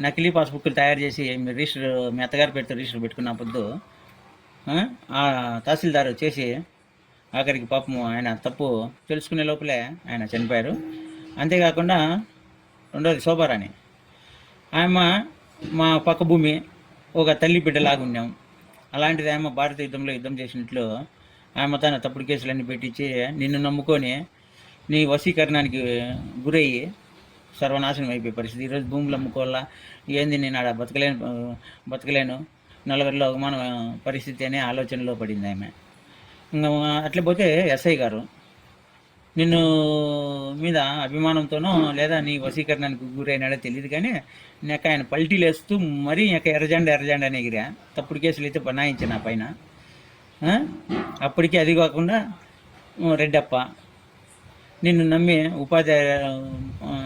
నకిలీ పాస్బుక్లు తయారు చేసి మీ రిజిస్టర్ మీ అత్తగారి పేరుతో రిజిస్టర్ పెట్టుకున్న పొద్దు ఆ, తహసీల్దారు తహసీల్దార్ చేసి ఆఖరికి పాపం ఆయన తప్పు తెలుసుకునే లోపలే ఆయన చనిపోయారు. అంతేకాకుండా రెండోది శోభారాణి. ఆమె మా పక్క భూమి ఒక తల్లి బిడ్డలాగా ఉన్నాం. అలాంటిది ఆమె భారత యుద్ధంలో యుద్ధం చేసినట్లు ఆమె తన తప్పుడు కేసులన్నీ పెట్టించి నిన్ను నమ్ముకొని నీ వశీకరణానికి గురయ్యి సర్వనాశనం అయిపోయే పరిస్థితి. ఈరోజు భూములు అమ్ముకోవాలా? ఏంది నేను ఆడ బతకలేను బతకలేను? నలుగురిలో అవమానం పరిస్థితి అనే ఆలోచనలో పడింది ఆమె. ఇంకా అట్లా పోతే ఎస్ఐ గారు నిన్ను మీద అభిమానంతోనో లేదా నీ వశీకరణానికి గురైనాడో తెలియదు కానీ నాకు ఆయన పల్టీలు వేస్తూ మరీ నాకు ఎర్రజెండ ఎర్రజెండ అని ఎగిరా. తప్పుడు కేసులు అయితే బనాయించి నా పైన. అప్పటికే అది కాకుండా రెడ్డప్ప నిన్ను నమ్మి ఉపాధ్యాయ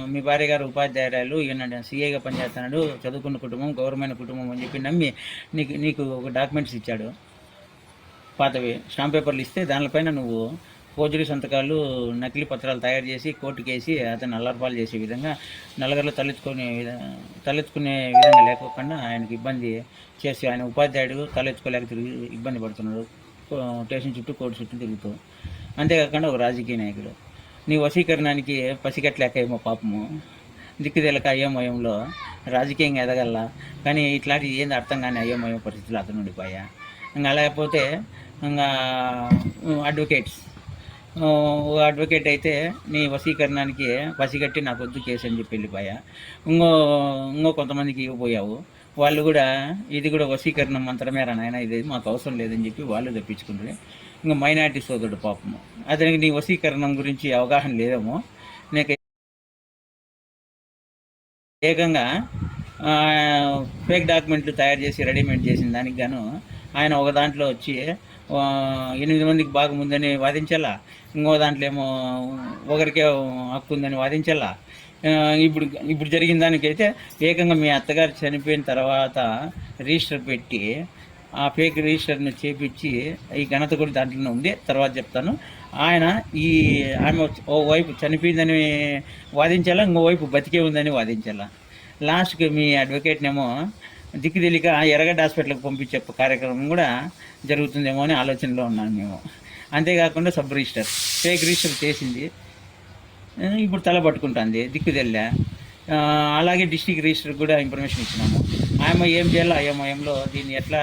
మీ భార్య గారు ఉపాధ్యాయురాలు ఈయన సీఏగా పనిచేస్తున్నాడు చదువుకున్న కుటుంబం గౌరవమైన కుటుంబం అని చెప్పి నమ్మి నీకు నీకు ఒక డాక్యుమెంట్స్ ఇచ్చాడు. పాతవి స్టాంప్ పేపర్లు ఇస్తే దానిపైన నువ్వు ఫోర్జరీ సంతకాలు నకిలీ పత్రాలు తయారు చేసి కోర్టుకేసి అతను అల్లర్పాలు చేసే విధంగా నలుగురిలో తలెత్తుకునే విధ తలెత్తుకునే విధంగా లేకోకుండా ఆయనకి ఇబ్బంది చేసి ఆయన ఉపాధ్యాయుడు తలెత్తుకోలేక తిరిగి ఇబ్బంది పడుతున్నాడు. కో- స్టేషన్ చుట్టూ కోర్టు చుట్టూ తిరుగుతూ. అంతేకాకుండా ఒక రాజకీయ నాయకుడు. నీ వశీకరణానికి పసిగట్లేక ఏమో పాపము. దిక్కుదెలక అయోమయంలో రాజకీయంగా ఎదగల కానీ ఇట్లాంటివి ఏంది అర్థం కానీ అయోమయం పరిస్థితులు అతను ఉండిపోయా? ఇంకా లేకపోతే ఇంకా అడ్వకేట్స్ ఓ అడ్వకేట్ అయితే నీ వశీకరణానికి పసిగట్టి నాకు వద్దు కేసు అని చెప్పి వెళ్ళిపోయా. ఇంకో ఇంకో కొంతమందికి ఇవ్వబోయావు. వాళ్ళు కూడా ఇది కూడా వశీకరణ మంత్రమే రా నాయన ఇది మాకు అవసరం లేదని చెప్పి వాళ్ళు తెప్పించుకుంటారు ఇంకా మైనార్టీ సోదరుడు పాపము అతనికి నీ వశీకరణం గురించి అవగాహన లేదేమో. నీకు ఏకంగా ఫేక్ డాక్యుమెంట్లు తయారు చేసి రెడీమేడ్ చేసిన దానికి గాను ఆయన ఒక దాంట్లో వచ్చి ఎనిమిది మందికి బాగుందని వాదించాలా? ఇంకో దాంట్లో ఏమో ఒకరికే హక్కు ఉందని వాదించాలా? ఇప్పుడు ఇప్పుడు జరిగిన దానికైతే ఏకంగా మీ అత్తగారు చనిపోయిన తర్వాత రిజిస్టర్ పెట్టి ఆ ఫేక్ రిజిస్టర్ని చేపించి ఈ ఘనత కూడా దాంట్లోనే ఉంది. తర్వాత చెప్తాను. ఆయన ఈ ఆమె ఓ వైపు చనిపోయిందని వాదించాలా ఇంకో వైపు బతికే ఉందని వాదించాలా? లాస్ట్కి మీ అడ్వకేట్నేమో దిక్కు తెలియక ఎర్రగడ్డ హాస్పిటల్కి పంపించే కార్యక్రమం కూడా జరుగుతుందేమో అని ఆలోచనలో ఉన్నాను మేము. అంతేకాకుండా సబ్ రిజిస్టర్ ఫేక్ రిజిస్టర్ చేసింది. ఇప్పుడు తల పట్టుకుంటుంది దిక్కుదెల్లే ఆ, అలాగే డిస్టిక్ రిజిస్టర్ కూడా ఇన్ఫర్మేషన్ ఇచ్చినాము. ఆమె ఏం చేయాలో ఏంలో దీన్ని ఎట్లా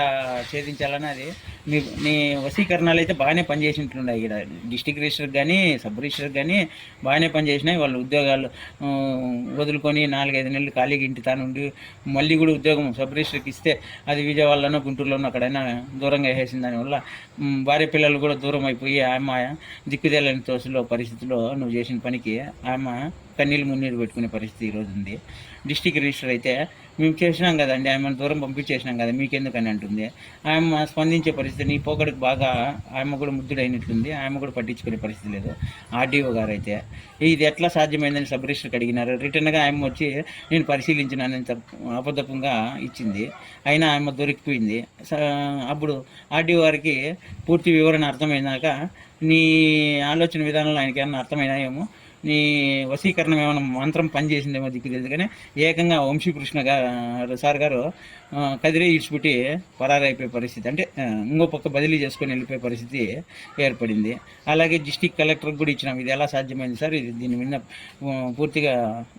ఛేదించాలని అది నీ నీ వశీకరణాలు అయితే బాగానే పనిచేసినట్లున్నాయి ఇక్కడ. డిస్టిక్ రిజిస్టర్ కానీ సబ్ రిజిస్టర్ కానీ బాగానే పనిచేసినాయి. వాళ్ళు ఉద్యోగాలు వదులుకొని నాలుగైదు నెలలు ఖాళీగా ఇంటి తాను ఉండి మళ్ళీ కూడా ఉద్యోగం సబ్ రిజిస్టర్కి ఇస్తే అది విజయవాడలోనో గుంటూరులోనో అక్కడైనా దూరంగా వేసేసిన దానివల్ల భార్య పిల్లలు కూడా దూరం అయిపోయి ఆమె దిక్కుదేలని తోసులో పరిస్థితిలో నువ్వు చేసిన పనికి ఆమె కన్నీళ్ళు మున్నీరు పెట్టుకునే పరిస్థితి ఈరోజు ఉంది. డిస్టిక్ రిజిస్టర్ అయితే మేము చేసినాం కదండి ఆమెను దూరం పంపించేసినాం కదా మీకెందుకని అంటుంది. ఆమె స్పందించే పరిస్థితి నీ పోకడికి బాగా ఆమె కూడా ముద్దుడైనట్లుంది ఆమె కూడా పట్టించుకునే పరిస్థితి లేదు. ఆర్డీఓ గారు అయితే ఇది ఎట్లా సాధ్యమైందని సబ్ రిజిస్టర్కి అడిగినారు. రిటర్న్గా ఆమె వచ్చి నేను పరిశీలించినానని తప్పు అబద్ధంగా ఇచ్చింది. అయినా ఆమె దొరికిపోయింది. స- అప్పుడు ఆర్డీఓ గారికి పూర్తి వివరణ అర్థమైనాక నీ ఆలోచన విధానంలో ఆయనకి ఏమన్నా అర్థమైనాయేమో నీ వశీకరణం ఏమైనా మంత్రం పనిచేసిందేమో దిక్కు తెలియదు కానీ ఏకంగా వంశీకృష్ణ గారు సార్ గారు కదిరే ఇడిచిపెట్టి పరారైపోయే పరిస్థితి అంటే ఇంకో పక్క బదిలీ చేసుకొని వెళ్ళిపోయే పరిస్థితి ఏర్పడింది. అలాగే డిస్టిక్ కలెక్టర్కి కూడా ఇచ్చినాం ఇది ఎలా సాధ్యమైంది సార్? ఇది దీని మీద పూర్తిగా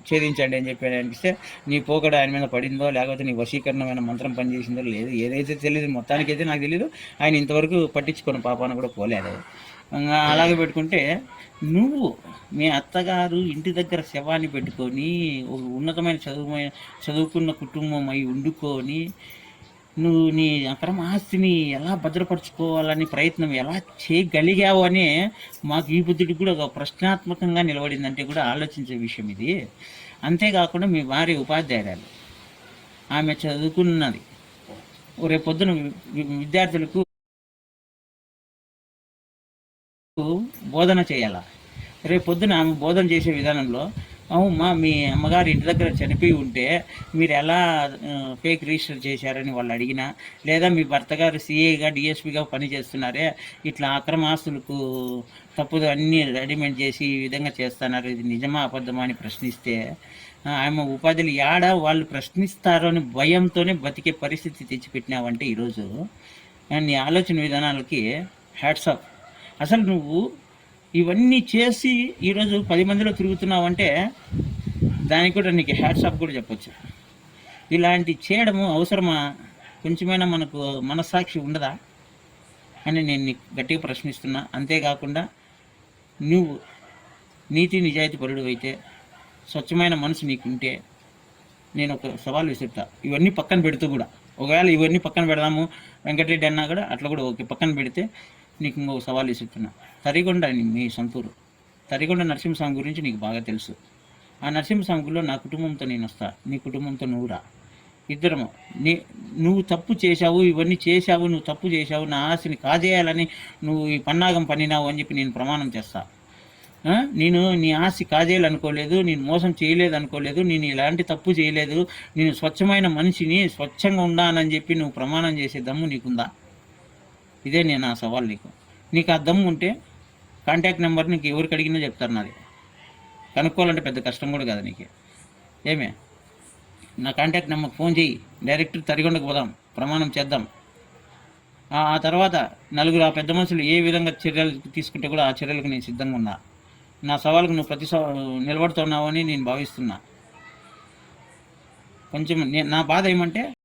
ఛేదించండి అని చెప్పి అనిపిస్తే నీ పోకడ ఆయన మీద పడిందో లేకపోతే నీ వశీకరణమైన మంత్రం పనిచేసిందో లేదు ఏదైతే తెలియదు మొత్తానికైతే నాకు తెలియదు ఆయన ఇంతవరకు పట్టించుకున్న పాపాన కూడా పోలేదు. అలాగే పెట్టుకుంటే నువ్వు మీ అత్తగారు ఇంటి దగ్గర శవాన్ని పెట్టుకొని ఒక ఉన్నతమైన చదువు చదువుకున్న కుటుంబం అయి వండుకొని నువ్వు నీ అక్రమ ఆస్తిని ఎలా భద్రపరచుకోవాలని ప్రయత్నం ఎలా చేయగలిగావు అని మాకు ఈ బుద్ధుడికి కూడా ఒక ప్రశ్నాత్మకంగా నిలబడిందంటే కూడా ఆలోచించే విషయం ఇది. అంతేకాకుండా మీ భార్య ఉపాధ్యాయురాలు. ఆమె చదువుకున్నది. రేపు పొద్దున వి- విద్యార్థులకు బోధన చేయాలా? రేపు పొద్దున ఆమె బోధన చేసే విధానంలో అవుమా మీ అమ్మగారు ఇంటి దగ్గర చనిపోయి ఉంటే మీరు ఎలా ఫేక్ రిజిస్టర్ చేశారని వాళ్ళు అడిగినా లేదా మీ భర్త గారు సిఏగా డిఎస్పీగా పనిచేస్తున్నారే ఇట్లా అక్రమ ఆస్తులకు తప్పుదు అన్నీ రెడీమేడ్ చేసి ఈ విధంగా చేస్తున్నారు ఇది నిజమా అబద్ధమా అని ప్రశ్నిస్తే ఆ, ఆమె ఉపాధులు యాడ వాళ్ళు ప్రశ్నిస్తారు అని భయంతోనే బతికే పరిస్థితి తెచ్చిపెట్టినావంటే ఈరోజు నీ ఆలోచన విధానాలకి హ్యాట్సాప్ అసలు నువ్వు ఇవన్నీ చేసి ఈరోజు పది మందిలో తిరుగుతున్నావంటే దానికి కూడా నీకు హ్యాట్సాప్ కూడా చెప్పొచ్చు. ఇలాంటి చేయడము అవసరమా? కొంచెమైనా మనకు మనస్సాక్షి ఉండదా? అని నేను నీకు గట్టిగా ప్రశ్నిస్తున్నా. అంతేకాకుండా నువ్వు నీతి నిజాయితీ పరుడు అయితే స్వచ్ఛమైన మనసు నీకుంటే నేను ఒక సవాల్ విసిరుతా. ఇవన్నీ పక్కన పెడుతూ కూడా. ఒకవేళ ఇవన్నీ పక్కన పెడదాము వెంకటరెడ్డి అన్నా కూడా అట్లా కూడా ఓకే. పక్కన పెడితే నీకు ఇంకొక సవాల్ ఇస్తున్నా తరిగొండ అని మీ సొంతూరు. తరిగొండ నరసింహస్వామి గురించి నీకు బాగా తెలుసు. ఆ నరసింహస్వామి గుడిలో నా కుటుంబంతో నేను వస్తా. నీ కుటుంబంతో నువ్వు రా. ఇద్దరము నీ నువ్వు తప్పు చేశావు ఇవన్నీ చేశావు నువ్వు తప్పు చేశావు నా ఆశని కాజేయాలని నువ్వు ఈ పన్నాగం పన్నినావు అని చెప్పి నేను ప్రమాణం చేస్తా. నేను నీ ఆస్తి కాజేయాలనుకోలేదు నేను మోసం చేయలేదు అనుకోలేదు నేను ఇలాంటి తప్పు చేయలేదు నేను స్వచ్ఛమైన మనిషిని స్వచ్ఛంగా ఉండానని చెప్పి నువ్వు ప్రమాణం చేసే దమ్ము నీకుందా? ఇదే నేను ఆ సవాల్ నీకు. నీకు ఆ దమ్ము ఉంటే కాంటాక్ట్ నెంబర్ నీకు ఎవరికి అడిగినా చెప్తారు నాది. కనుక్కోవాలంటే పెద్ద కష్టం కూడా కదా నీకు. ఏమే? నా కాంటాక్ట్ నెంబర్కి ఫోన్ చేయి డైరెక్ట్ తరిగొండకు పోదాం. ప్రమాణం చేద్దాం. ఆ తర్వాత నలుగురు ఆ పెద్ద మనుషులు ఏ విధంగా చర్యలు తీసుకుంటే కూడా ఆ చర్యలకు నేను సిద్ధంగా ఉన్నా. నా సవాలుకు నువ్వు ప్రతి నిలబడుతున్నావు అని నేను భావిస్తున్నా. కొంచెం నా బాధ ఏమంటే